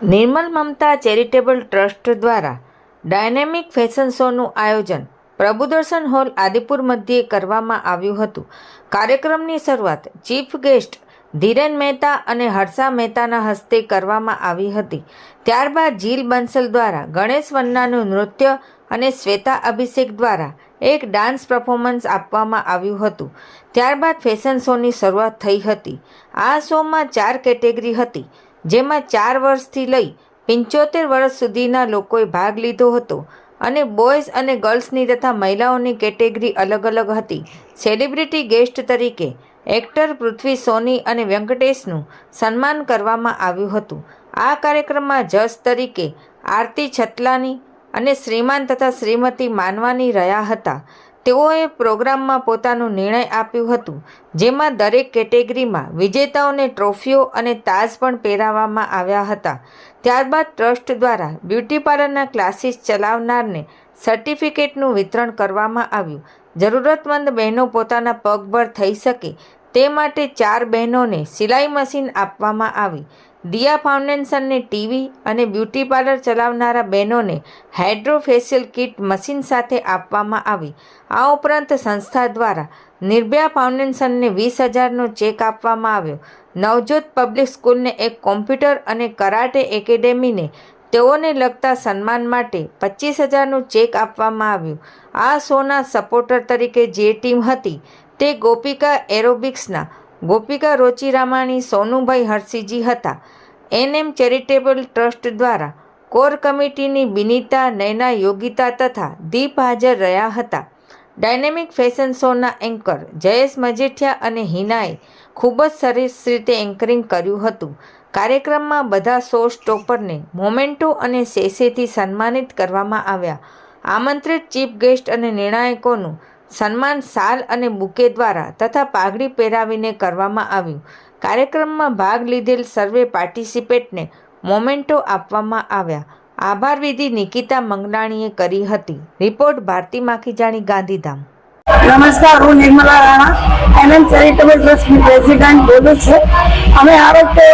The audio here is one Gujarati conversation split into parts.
નિર્મલ મમતા ચેરિટેબલ ટ્રસ્ટ દ્વારા ડાયનેમિક ફેશન શોનું આયોજન પ્રભુદર્શન હોલ આદિપુર મધ્યે કરવામાં આવ્યું હતું. કાર્યક્રમની શરૂઆત ચીફ ગેસ્ટ ધીરેન મહેતા અને હર્ષા મહેતાના હસ્તે કરવામાં આવી હતી. ત્યારબાદ જીલ બંસલ દ્વારા ગણેશ વન્નાનું નૃત્ય અને શ્વેતા અભિષેક દ્વારા એક ડાન્સ પરફોર્મન્સ આપવામાં આવ્યું હતું. ત્યારબાદ ફેશન શોની શરૂઆત થઈ હતી. આ શોમાં ચાર કેટેગરી હતી. જેમાં ચાર વર્ષથી લઈ પંચોતેર વર્ષ સુધીના લોકોએ ભાગ લીધો હતો અને બોયઝ અને ગર્લ્સની તથા મહિલાઓની કેટેગરી અલગ અલગ હતી. સેલિબ્રિટી ગેસ્ટ તરીકે એક્ટર પૃથ્વી સોની અને વેંકટેશનું સન્માન કરવામાં આવ્યું હતું. આ કાર્યક્રમમાં જજ તરીકે આરતી છતલાની અને શ્રીમાન તથા શ્રીમતી માનવાની રહ્યા હતા. તેઓએ પ્રોગ્રામમાં પોતાનું નિર્ણય આપ્યું હતું, જેમાં દરેક કેટેગરીમાં વિજેતાઓને ટ્રોફીઓ અને તાજ પણ પહેરાવવામાં આવ્યા હતા. ત્યારબાદ ટ્રસ્ટ દ્વારા બ્યુટી પાર્લરના ક્લાસીસ ચલાવનારને સર્ટિફિકેટનું વિતરણ કરવામાં આવ્યું. જરૂરતમંદ બહેનો પોતાના પગભર થઈ શકે તે માટે ચાર બહેનોને સિલાઈ મશીન આપવામાં આવી. દિયા ફાઉન્ડેશનને ટીવી અને બ્યુટી પાર્લર ચલાવનારા બહેનોને હાઇડ્રોફેશિયલ કિટ મશીન સાથે આપવામાં આવી. આ ઉપરાંત સંસ્થા દ્વારા નિર્ભયા ફાઉન્ડેશનને વીસ હજારનો ચેક આપવામાં આવ્યો. નવજોત પબ્લિક સ્કૂલને એક કોમ્પ્યુટર અને કરાટે એકેડેમીને તેઓને લગતા સન્માન માટે પચીસ હજારનું ચેક આપવામાં આવ્યું. આ શોના સપોર્ટર તરીકે જે ટીમ હતી તે ગોપિકા એરોબિક્સના ગોપિકા રોચીરામાણી, સોનુભાઈ હરસિજી હતા. એનએમ ચેરિટેબલ ટ્રસ્ટ દ્વારા કોર કમિટીની બિનિતા નૈના યોગિતા તથા દીપ હાજર રહ્યા હતા. ડાયનેમિક ફેશન શોના એન્કર જયેશ મજેઠિયા અને હિનાએ ખૂબ જ સરસ રીતે એન્કરિંગ કર્યું હતું. કાર્યક્રમમાં બધા શો સ્ટોપરને મોમેન્ટો અને સેસેથી સન્માનિત કરવામાં આવ્યા. આમંત્રિત ચીફ ગેસ્ટ અને નિર્ણાયકોનું સન્માન સાલ અને બુકે દ્વારા તથા પાઘડી પહેરાવીને કરવામાં આવ્યું. કાર્યક્રમમાં ભાગ લીધેલ સર્વે પાર્ટિસિપેટને મોમેન્ટો આપવામાં આવ્યા. આભાર વિધિ નિકિતા મંગલાણીએ કરી હતી. રિપોર્ટ ભારતી માખીજાણી, ગાંધીધામ. નમસ્કાર, હું નિર્મલા રાણા એનએમ ચેરિટેબલ ટ્રસ્ટની પ્રેસિડેન્ટ બોલું છું. અમે આ વખતે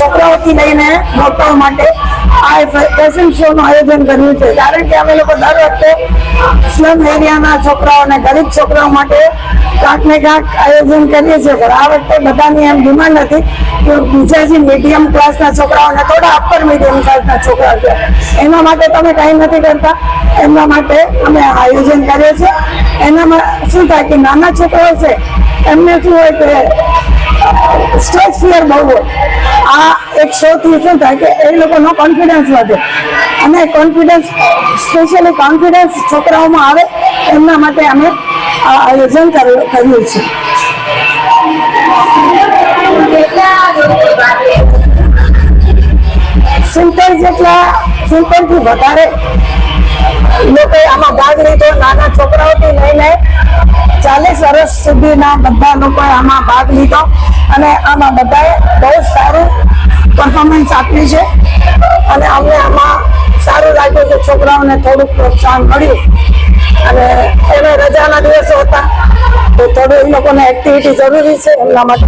છોકરાઓથી લઈને મોટાઓ માટે આ ફેશન શોનું આયોજન કર્યું છે. કારણ કે અમે લોકો દર વખતે સ્લમ એરિયાના છોકરાઓને ગરીબ છોકરાઓ માટે ક્યાંક ને ક્યાંક આયોજન કરીએ છીએ. પણ આ વખતે બધાની એમ ડિમાન્ડ હતી કે બીજા જે મીડિયમ ક્લાસના છોકરાઓને થોડા અપર મીડિયમ ક્લાસના છોકરાઓ છે. એના માટે તમે કાંઈ નથી કરતા. એમના માટે અમે આયોજન કરીએ છીએ. એનામાં શું થાય કે નાના છોકરાઓ છે, એમને શું હોય કે, સ્ટ્રેસ ફિયર બહુ હોય. આ એક શોથી શું થાય કે એ લોકોનો કોન્ફિડન્સ વધે. અને કોન્ફિડન્સ સ્પેશિયલી કોન્ફિડન્સ છોકરાઓમાં આવે, એમના માટે અમે આયોજન કર્યું છે સિત્તેર જેટલા સિત્તેરથી વધારે લોકોએ આમાં ભાગ લીધો, નાના છોકરાઓથી લઈને ચાલીસ વર્ષ સુધીના બધા લોકોએ આમાં ભાગ લીધો. અને આમાં બધાએ બહુ સારું પરફોર્મન્સ આપી છે. અને અમને આમાં સારું લાગ્યું કે છોકરાઓને થોડુંક પ્રોત્સાહન મળ્યું. અને એને રજાના દિવસો હતા. તો થોડું એ લોકોને એક્ટિવિટી જરૂરી છે. એમના માટે.